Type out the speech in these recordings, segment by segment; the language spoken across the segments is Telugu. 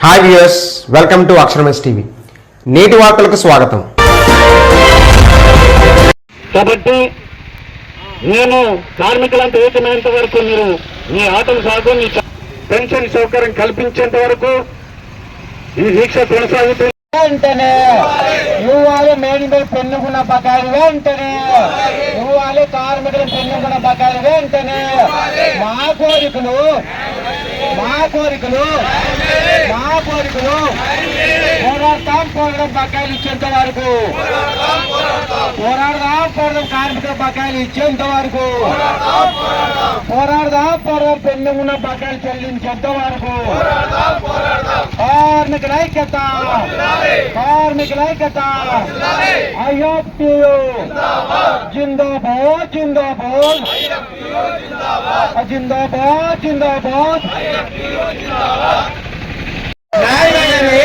హాయ్ వ్యూయర్స్ వెల్కమ్ టు అక్షరమస్ టీవీ నేటి వార్తలకు స్వాగతం. కాబట్టి నేను కార్మికులంతా ఏకమైనంత వరకు మీరు మీ ఆటలు సాగు మీ పెన్షన్ సౌకర్యం కల్పించేంత వరకు ఈ దీక్ష కొనసాగుతుంది వెంటనే ఇవ్వాలి మేడిపై పెన్నుకున్న బకాయిలు వెంటనే. ఇవ్వాలి కార్మికులు పెన్నుకున్న బకాయిలు వెంటనే. మా కోరికలు మా కోరికలు మా కోరికలు పోరాడతాం పోరాడడం బకాయిలు ఇచ్చేంత వరకు. పోరాడదాం పోరాడడం కార్మికుల బకాయిలు ఇచ్చేంత వరకు. పోరాడదాం పోరాడడం ఉన్న బకాయిలు చెల్లించేంత వరకు. కార్మికుల ఐక్యత కార్మికుల ఐక్యత. అయోప్యు జిందాబాద్ జిందాబాద్. జిందాబాద్ జిందాబాద్. న్యాయమైనవి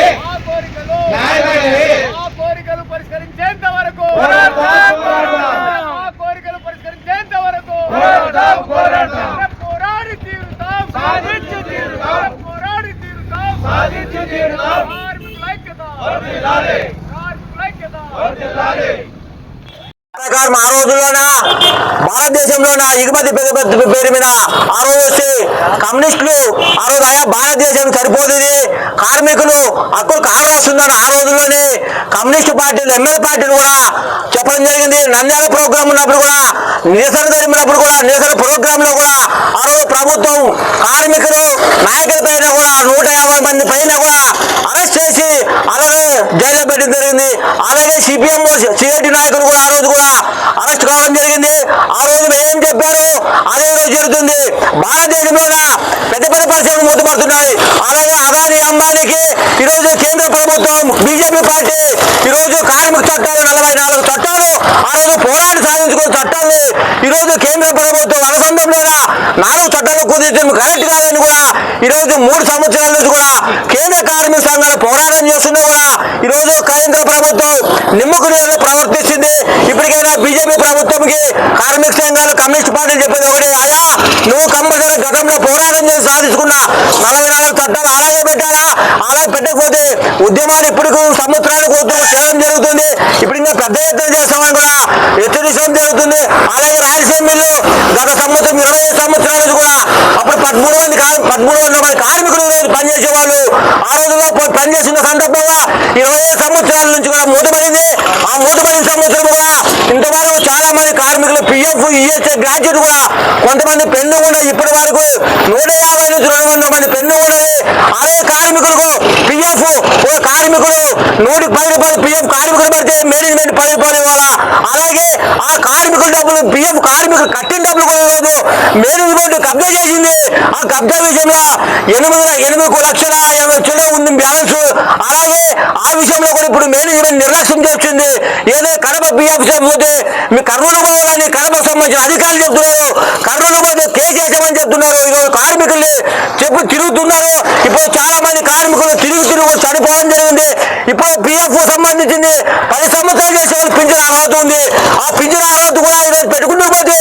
న్యాయమైనవి ఆ కోరికలు పరిష్కరించేంత వరకు పోరాడతాం, పోరాడతాం. ఆ కోరికలు పరిష్కరించేంత వరకు పోరాడతాం, పోరాడతాం. పోరాడి తీరుతాం సాధించి తీరుతాం. పోరాడి తీరుతాం సాధించి తీరుతాం. కార్మికుల ఐక్యత వర్ధిల్లాలి. కార్మికుల ఐక్యత వర్ధిల్లాలి. ప్రకారం ఆ రోజుల్లోన భారతదేశంలోన ఎగుమతి పేరు మీద ఆ రోజు వచ్చి కమ్యూనిస్టులు ఆ రోజు ఆయా భారతదేశం సరిపోతుంది కార్మికులు హక్కులు కావాల్సిందని ఆ రోజుల్లోనే కమ్యూనిస్ట్ పార్టీలు ఎమ్మెల్యే పార్టీలు కూడా చెప్పడం జరిగింది. నంద్యాల ప్రోగ్రాం ఉన్నప్పుడు కూడా నిరసన జరిపినప్పుడు కూడా నిరసన ప్రోగ్రామ్లో కూడా ఆ రోజు ప్రభుత్వం కార్మికులు నాయకుల పైన కూడా నూట యాభై మంది పైన కూడా అరెస్ట్ చేసి అలాగే జైల్లో పెట్టడం జరిగింది. అలాగే సిపిఎం సిఐటి నాయకులు కూడా ఆ రోజు కూడా అరెస్ట్ కావడం జరిగింది ఆ రోజు ఏం చెప్పారు. అదే రోజు జరుగుతుంది. భారతదేశంలో పెద్ద పెద్ద పరిశ్రమలు మూతపడుతున్నాయి అలాగే అదాని అంబానీకి ఈరోజు కేంద్ర ప్రభుత్వం బీజేపీ పార్టీ ఈరోజు కార్మిక చట్టాలు నలభై నాలుగు చట్టాలు ఆ రోజు పోరాడి సాధించుకున్న చట్టాలని ఈరోజు కేంద్ర ప్రభుత్వం నాలుగు చట్టాలు కుదించడం కరెక్ట్ కాదని కూడా ఈరోజు మూడు సంవత్సరాల నుంచి కూడా కేంద్ర కార్మిక సంఘాలు పోరాటం చేస్తున్నా కూడా ఈరోజు కేంద్ర ప్రభుత్వం నిమ్మకు నీళ్ళు ప్రవర్తిస్తుంది. ఇప్పటికైనా బీజేపీ ప్రభుత్వంకి కార్మిక సంఘాలు కమ్యూనిస్ట్ పార్టీ చెప్పేది ఒకటే ఆయా నువ్వు కంపల్సరీ గతంలో పోరాటం చేసి సాధించుకున్న నలభై నాలుగు చట్టాలు అలాగే పెట్టాలా? అలాగే పెట్టకపోతే ఉద్యమాలు ఇప్పుడు సంవత్సరాలు వద్దు చేయడం జరుగుతుంది. ఇప్పుడు ఇంకా పెద్ద ఎత్తున ఎత్తుడి కూడా జరుగుతుంది. అలాగే రాయలసీమలో గత సంవత్సరం ఇరవై సంవత్సరాలు సంవత్సరాల నుంచి కూడా అప్పుడు పదమూడు మంది పదమూడు వందల మంది కార్మికులు రోజు పనిచేసే వాళ్ళు ఆ రోజుల్లో పనిచేసిన సందర్భంగా ఇరవై సంవత్సరాల నుంచి కూడా మూతపడింది ఆ మూతపడిన సంవత్సరం కూడా ఇంతవరకు చాలా మంది కార్మికులు పిఎఫ్ ఈఎస్ఐ గ్రాడ్యుయేట్ కూడా కొంతమంది పెన్ను కూడా ఇప్పటి వరకు నూట యాభై నుంచి రెండు వందల మంది పెన్ను ఉన్నది అలాగే కార్మికులకు పిఎఫ్ కార్మికులు నూటికి పది రూపాయలు పిఎఫ్ కార్మికులు పడితే మేనేజ్మెంట్ పది వాళ్ళ అలాగే ఆ కార్మికుల డబ్బులు పిఎఫ్ కార్మికులు కట్టిన డబ్బులు కూడా ఇవ్వదు మేనేజ్మెంట్ కబ్జా చేసింది. ఆ కబ్జా విషయంలో ఎనిమిది ఎనిమిది లక్షల ఎనభై చిల్లర ఉంది బ్యాలెన్స్. అలాగే ఆ విషయంలో కూడా ఇప్పుడు మేనేజ్మెంట్ నిర్లక్ష్యం చేస్తుంది. ఏదో కడప పిఎఫ్ పోతే మీ కర్నూలు పోవాలని కడప సంబంధించిన అధికారులు చెప్తున్నారు. కర్నూలు పోతే కేసు వేసామని చెప్తున్నారు. ఈరోజు కార్మికుల్ని చెప్పి తిరుగుతున్నారు. ఇప్పుడు చాలా మంది కార్మికులు తిరిగి తిరుగు చనిపోవడం జరిగింది. ఇప్పుడు పిఎఫ్ సంబంధించింది పది సంవత్సరాలు చేసే వాళ్ళు పింఛన్ అర్హత ఉంది. ఆ పింఛన్ అర్హత కూడా ఈరోజు పెట్టుకుంటూ పోతే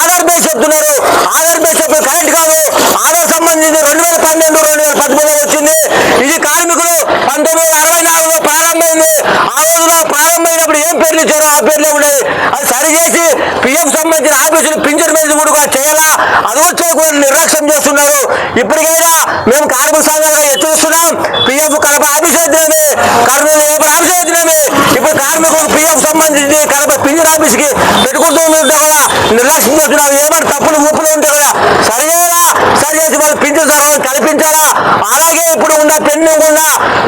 ఆధార్ బేస్ చెప్తున్నారు. ఆధార్ బేస్ చెప్పి కరెక్ట్ కాదు. ఆధార్ సంబంధించి రెండు వేల పన్నెండు రెండు వేల పదమూడు వచ్చింది ఇది కార్మికులు పంతొమ్మిది వందల అరవై నాలుగులో ప్రారంభమైంది ఆ రోజులో ప్రారంభమైనప్పుడు ఏం పేర్లు ఇచ్చారో ఆ పేర్లే ఉన్నాయి. అది సరి చేసి పిఎఫ్ సంబంధించిన ఆఫీసులు పింఛన్ మీద కూడా చేయాలా? అది వచ్చే కూడా నిర్లక్ష్యం చేస్తున్నారు. ఇప్పటికైనా మేము కార్మిక సంఘాలుగా హెచ్చరిస్తున్నాం పిఎఫ్ కడప ఆఫీస్ అయితేనే కర్నూలు ఏ ఆఫీస్ అయితేనే ఇప్పుడు కార్మికులకు పిఎఫ్ సంబంధించి కడప పింఛన్ ఆఫీస్కి పెట్టుకుంటూ ఉంటే నిర్లక్ష్యం చేస్తున్నారు. ఏమైనా తప్పులు ఉప్పులు ఉంటారు కదా సరి సరిచేసి వాళ్ళు అలాగే ఇప్పుడు ఉన్న పెన్ను ఉన్న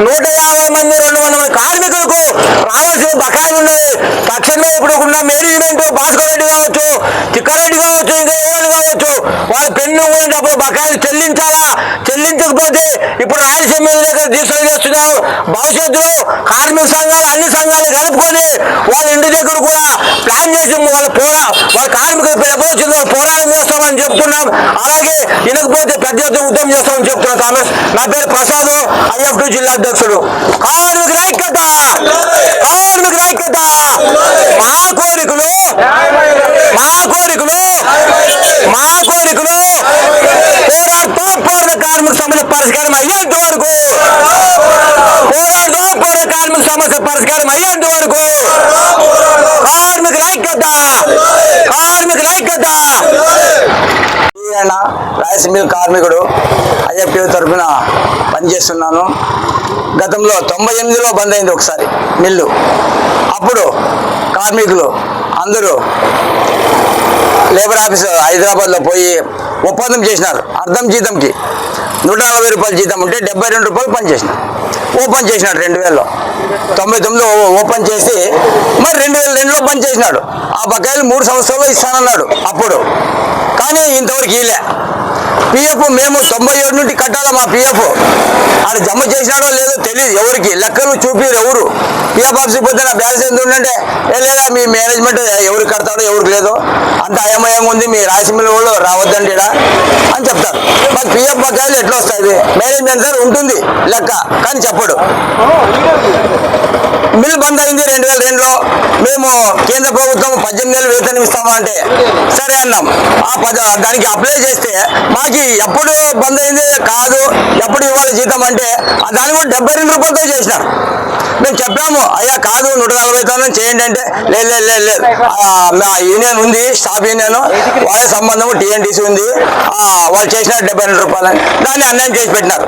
నూట యాభై మంది రెండు వందల మంది కార్మికులకు రావాల్సిన బకాయిలు ఉన్నాయి తక్షణమే ఇప్పుడు ఉన్న మేనేజ్మెంట్ భాస్కర్ రెడ్డి కావచ్చు చిక్కారెడ్డి కావచ్చు ఇంకా ఎవరు కావచ్చు వాళ్ళ పెన్ను ఉన్న డబ్బులు బకాయిలు చెల్లించాలా? చెల్లించకపోతే ఇప్పుడు రాయలసీమ దగ్గర తీసుకొని చేస్తున్నాం భవిష్యత్తులో కార్మిక సంఘాలు అన్ని సంఘాలు కలుపుకొని వాళ్ళ ఇంటి దగ్గర కూడా ప్లాన్ చేసి వాళ్ళ పోరా వాళ్ళ కార్మికులు ఎప్పుడు వచ్చిందో పోరాటం చేస్తామని చెప్తున్నాం. అలాగే ఇనకపోతే పెద్ద ఉద్యమం చేస్తామని చెప్తున్నా కాంగ్రెస్ నా పేరు ప్రసాద్ ఐఎఫ్ జిల్లా అధ్యక్షుడు. కార్మికుల ఐక్యత కార్మికుల ఐక్యత మా కోరికలు మా కోరికలు మా కోరికలు పోరాడుతూ పౌర కార్మిక సమస్య పరిష్కారం అయ్యేంత వరకు! పోరాడుతూ పౌర కార్మిక సమస్య పరిష్కారం అయ్యేంత వరకు! కార్మిక ఐక్యత కార్మిక ఐక్యత మిల్ కార్మికుడు ఐఎఫ్టీ తరఫున పనిచేస్తున్నాను. గతంలో తొంభై ఎనిమిదిలో బంద్ అయింది ఒకసారి మిల్లు. అప్పుడు కార్మికులు అందరూ లేబర్ ఆఫీస్ హైదరాబాద్లో పోయి ఒప్పందం చేసినారు అర్థం జీతంకి. నూట నలభై రూపాయల జీతం ఉంటే డెబ్బై రెండు రూపాయలు పని ఓపెన్ చేసినాడు రెండు వేలలో. తొంభై తొమ్మిదిలో ఓపెన్ చేసి మరి రెండు వేల రెండులో పని చేసినాడు. ఆ బకాయిలు మూడు సంవత్సరాలు ఇస్తానన్నాడు అప్పుడు. కానీ ఇంతవరకు ఇలే పిఎఫ్ మేము తొంభై ఏడు నుండి కట్టాలి మా పిఎఫ్? ఆడ జమ చేశాడో లేదో తెలియదు ఎవరికి? లెక్కలు చూపిరు ఎవరు? పిఎఫ్ ఆఫీస్కి పొద్దున బ్యాలెన్స్ ఎంత ఉందంటే లేదా మీ మేనేజ్మెంట్ ఎవరికి కడతాడో ఎవరికి లేదో అంత అయమయంగా ఉంది మీ రాయలసీమ వాళ్ళు రావద్దండి ఈడ అని చెప్తారు. మరి పిఎఫ్ బకాయిలు ఎట్లా వస్తాయి? మేనేజ్మెంట్ సార్ ఉంటుంది లెక్క కానీ చెప్పడు. మిల్ బంద్ అయింది రెండు వేల రెండులో మేము కేంద్ర ప్రభుత్వం పద్దెనిమిది వేలు వేతనం ఇస్తామా అంటే సరే అన్నాం. ఆ పద దానికి అప్లై చేస్తే మాకు ఎప్పుడు బంద్ అయింది కాదు ఎప్పుడు ఇవ్వాలి జీతం అంటే దాని దాన్ని కూడా డెబ్బై రెండు రూపాయలతో చేసినారు మేము చెప్పాము అయ్యా కాదు నూట నలభై తనం చేయండి అంటే లేదు లేదు లేదు మా యూనియన్ ఉంది స్టాఫ్ యూనియన్ వాళ్ళ సంబంధము టీఎన్టీసీ ఉంది. వాళ్ళు చేసినారు డెబ్బై రెండు రూపాయలు దాన్ని అన్యాయం చేసి పెట్టినారు.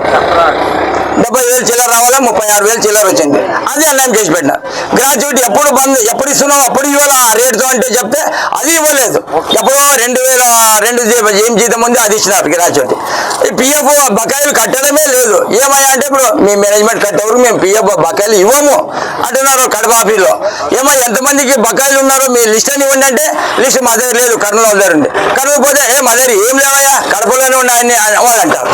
డెబ్బై వేలు చిల్లర రావాలా? ముప్పై ఆరు వేలు చిల్లర వచ్చింది. అది అన్యాయం చేసి పెట్టినారు గ్రాడ్యుయేట్ ఎప్పుడు బంద్ ఎప్పుడు ఇస్తున్నావు అప్పుడు ఇవ్వాలా? ఆ రేటుతో అంటే చెప్తే అది ఇవ్వలేదు. ఎప్పుడో రెండు వేల రెండు ఏం జీతం ఉంది అది ఇచ్చినారు గ్రాడ్యుయేట్. ఈ పిఎఫ్ బకాయిలు కట్టడమే లేదు. ఏమయ్యా అంటే ఇప్పుడు మీ మేనేజ్మెంట్ కట్టేవారు మేము పిఎఫ్ బకాయిలు ఇవ్వము అంటున్నారు కడప ఆఫీలో ఏమో ఎంతమందికి బకాయిలు ఉన్నారో మీ లిస్ట్ అని ఇవ్వండి అంటే లిస్ట్ మా దగ్గర లేదు కర్నూలు వాళ్ళ దగ్గర ఉంది. కర్నూలు పోతే ఏ మా దగ్గర ఏం లేవయ్యా కడపలోనే ఉన్నాయని వాళ్ళు అంటారు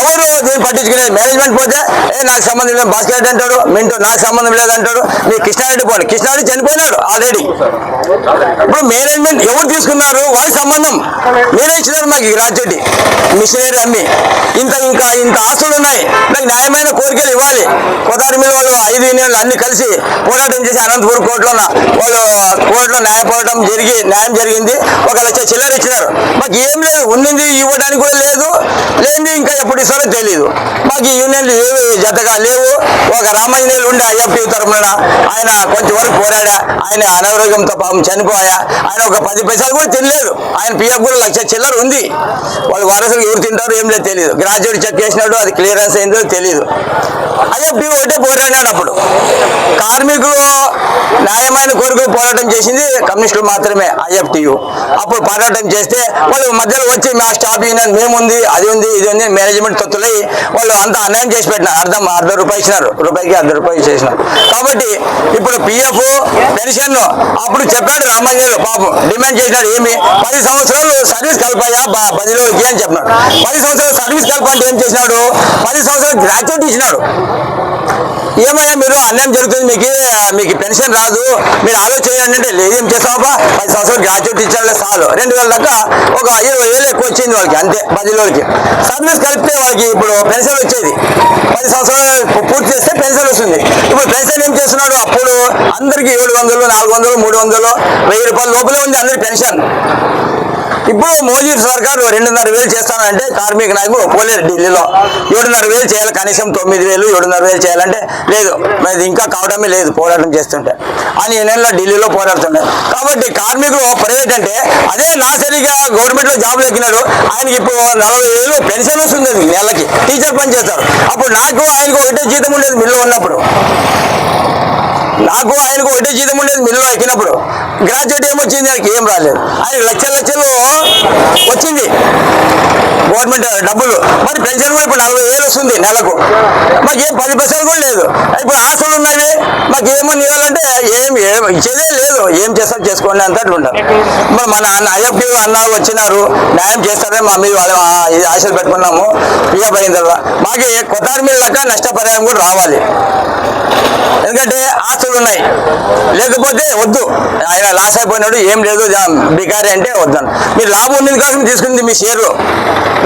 ఎవరు దీన్ని పట్టించుకునేది మేనేజ్మెంట్ పోతే ఏ నాకు సంబంధం లేదు భాస్కర్ రెడ్డి అంటాడు మింటూ నాకు సంబంధం లేదంటాడు. మీ కృష్ణారెడ్డి పోండి కృష్ణారెడ్డి చనిపోయినాడు ఆల్రెడీ ఇప్పుడు మేనేజ్మెంట్ ఎవరు తీసుకున్నారు వాళ్ళ సంబంధం. మీరే ఇచ్చినారు మాకు గ్రాడ్యుయేట్ మిషనరీ అమ్మి. ఇంత ఇంకా ఇంత ఆస్తులు ఉన్నాయి. నాకు న్యాయమైన కోరికలు ఇవ్వాలి. కోదారి మీద వాళ్ళు ఐదు యూనియన్లు అన్ని కలిసి పోరాటం చేసి అనంతపురం కోర్టులో వాళ్ళు కోర్టులో న్యాయ పోరాటం జరిగి న్యాయం జరిగింది. ఒక లక్ష చిల్లర ఇచ్చినారు. మాకు ఏం లేదు ఉన్నింది ఇవ్వడానికి కూడా లేదు. లేదు ఎప్పుడు ఇస్తారో తెలియదు మాకు ఈ యూనియన్లు ఏవి జతగా లేవు. ఒక రామాంజనేయులు ఉండే ఐఎఫ్టీ తరఫున ఆయన కొంచెం వరకు పోరాడా. ఆయన అనారోగ్యంతో పాపం చనిపోయా. ఆయన ఒక పది పైసలు కూడా తినలేదు. ఆయన పిఎఫ్ కూడా లక్ష చిల్లర ఉంది. వాళ్ళు వారసులు ఎవరు తింటారో ఏం లేదు తెలియదు గ్రాడ్యుయేట్ చెక్ చేసినాడు అది క్లియరెన్స్ అయిందో తెలియదు ఐఎఫ్టీ ఒకటే పోరాడాడు అప్పుడు. కార్మికులు న్యాయమైన కోరిక పోరాటం చేసింది కమ్యూనిస్టులు మాత్రమే ఐఎఫ్టియు. అప్పుడు పోరాటం చేస్తే వాళ్ళు మధ్యలో వచ్చి మా స్టాఫ్ యూనియన్ మేముంది అది ఉంది ఇది ఉంది మేనేజ్మెంట్ తొత్తులై వాళ్ళు అంతా అన్యాయం చేసి పెట్టినారు. అర్థం అర్ధ రూపాయి ఇచ్చినారు. రూపాయికి అర్ధ రూపాయి చేసినారు కాబట్టి ఇప్పుడు పిఎఫ్ పెన్షన్ అప్పుడు చెప్పాడు రామాంజనేయులు పాపం డిమాండ్ చేసినాడు ఏమి? పది సంవత్సరాలు సర్వీస్ కలిపాయా? పది బదిలోకి అని చెప్పినాడు. పది సంవత్సరాలు సర్వీస్ కలపంటే ఏం చేసినాడు? పది సంవత్సరాలు గ్రాడ్యుయేట్ ఇచ్చినాడు. ఏమయ్యా మీరు అన్యాయం జరుగుతుంది మీకు మీకు పెన్షన్ రాదు మీరు ఆలోచన అంటే లేదు ఏం చేస్తామా పది సంవత్సరాలు గ్రాడ్యుయేట్ ఇచ్చారులే చాలు రెండు వేల దాకా ఒక ఇరవై వేలు ఎక్కువ వచ్చింది వాళ్ళకి అంతే బదిలోకి సర్వీస్ కలిపితే వాళ్ళకి ఇప్పుడు పెన్షన్ వచ్చేది. పది సంవత్సరాలు పూర్తి చేస్తే పెన్షన్ వస్తుంది. ఇప్పుడు పెన్షన్ ఏం చేస్తున్నాడు? అప్పుడు అందరికి ఏడు వందలు నాలుగు వందలు మూడు వందలు వెయ్యి రూపాయల లోపలే ఉంది అందరి పెన్షన్. ఇప్పుడు మోదీ సర్కారు రెండున్నర వేలు చేస్తానంటే కార్మిక నాయకులు పోలేరు ఢిల్లీలో. ఏడున్నర వేలు చేయాలి కనీసం తొమ్మిది వేలు ఏడున్నర వేలు చేయాలంటే లేదు. మరి ఇంకా కావడమే లేదు పోరాటం చేస్తుంటే. అని ఈ నెలలో ఢిల్లీలో పోరాడుతుండే. కాబట్టి కార్మికులు ప్రైవేట్ అంటే అదే నా సరిగా గవర్నమెంట్లో జాబ్ ఎక్కినాడు. ఆయనకి ఇప్పుడు నలభై వేలు పెన్షన్ వస్తుంది నెలకి. టీచర్ పని చేస్తారు. అప్పుడు నాకు ఆయనకు ఒకటే జీతం ఉండేది మిల్లు ఉన్నప్పుడు. నాకు ఆయనకు ఒకటే జీతం ఉండేది మిల్లు ఎక్కినప్పుడు గ్రాడ్యుయేట్ ఏమొచ్చింది ఆయనకి? ఏం రాలేదు. ఆయన లక్షల లక్షలు వచ్చింది. గవర్నమెంట్ డబ్బులు. మరి పెన్షన్ కూడా ఇప్పుడు నలభై వేలు వస్తుంది నెలకు. మాకేం పది పైసలు కూడా లేదు. ఇప్పుడు ఆస్తులు ఉన్నాయి మాకేమో ఇవ్వాలంటే ఏం ఏం ఇచ్చేదే లేదు. ఏం చేస్తారు చేసుకోండి అంతట్లు ఉంటారు. మరి మన అన్న ఐఎఫ్టీ అన్న వచ్చినారు. న్యాయం చేస్తారని మా మీద వాళ్ళ- ఇది ఆశలు పెట్టుకున్నాము. పిఎఫ్ అయిన తర్వాత మాకు కొత్త మీద లెక్క నష్టపరిహారం కూడా రావాలి. ఎందుకంటే ఆస్తులు ఉన్నాయి. లేకపోతే వద్దు. ఆయన లాస్ అయిపోయినాడు ఏం లేదు జా- బికారి అంటే వద్దాను మీరు లాభం ఉన్నది కోసం తీసుకుంది మీ షేర్లు.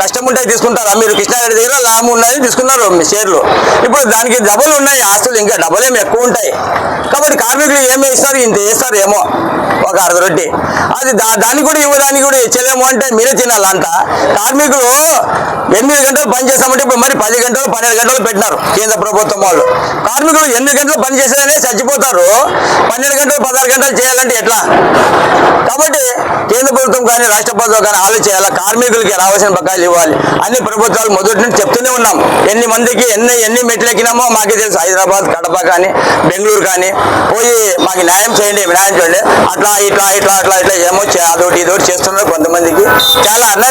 నష్టం ఉంటే తీసుకుంటారా? మీరు కృష్ణారెడ్డి దగ్గర లాభం ఉన్నది తీసుకున్నారు మీ షేర్లు. ఇప్పుడు దానికి డబుల్ ఉన్నాయి ఆస్తులు ఇంకా డబుల్ ఏమి ఎక్కువ ఉంటాయి. కాబట్టి కార్మికులు ఏమి ఇస్తారు ఇంత వేస్తారు ఏమో. ఒక అర్ధ రొట్టి. అది దా- దానికి కూడా ఇవ్వడానికి కూడా ఇచ్చలేము అంటే మీరే తినాలంతా కార్మికులు ఎనిమిది గంటలు పని చేస్తామంటే ఇప్పుడు మరి పది గంటలు పన్నెండు గంటలు పెట్టినారు కేంద్ర ప్రభుత్వం వాళ్ళు. కార్మికులు ఎన్ని గంటలు గంటలు పని చేసేదనే చచ్చిపోతారు. పన్నెండు గంటలు పదహారు గంటలు చేయాలంటే ఎట్లా? కాబట్టి కేంద్ర ప్రభుత్వం కానీ రాష్ట్ర ప్రభుత్వం కానీ ఆలోచన చేయాలి కార్మికులకి రావాల్సిన బకాయిలు ఇవ్వాలి. అన్ని ప్రభుత్వాలు మొదటి నుంచి చెప్తూనే ఉన్నాం. ఎన్ని మందికి ఎన్ని ఎన్ని మెట్లు ఎక్కినామో మాకే తెలుసు. హైదరాబాద్ కడప కానీ బెంగళూరు కానీ పోయి మాకు న్యాయం చేయండి న్యాయం చేయండి. అట్లా ఇట్లా ఇట్లా అట్లా ఇట్లా ఏమో అదోటి అదొకటి ఇదొకటి చేస్తున్నారు కొంతమందికి. చాలా అన్నం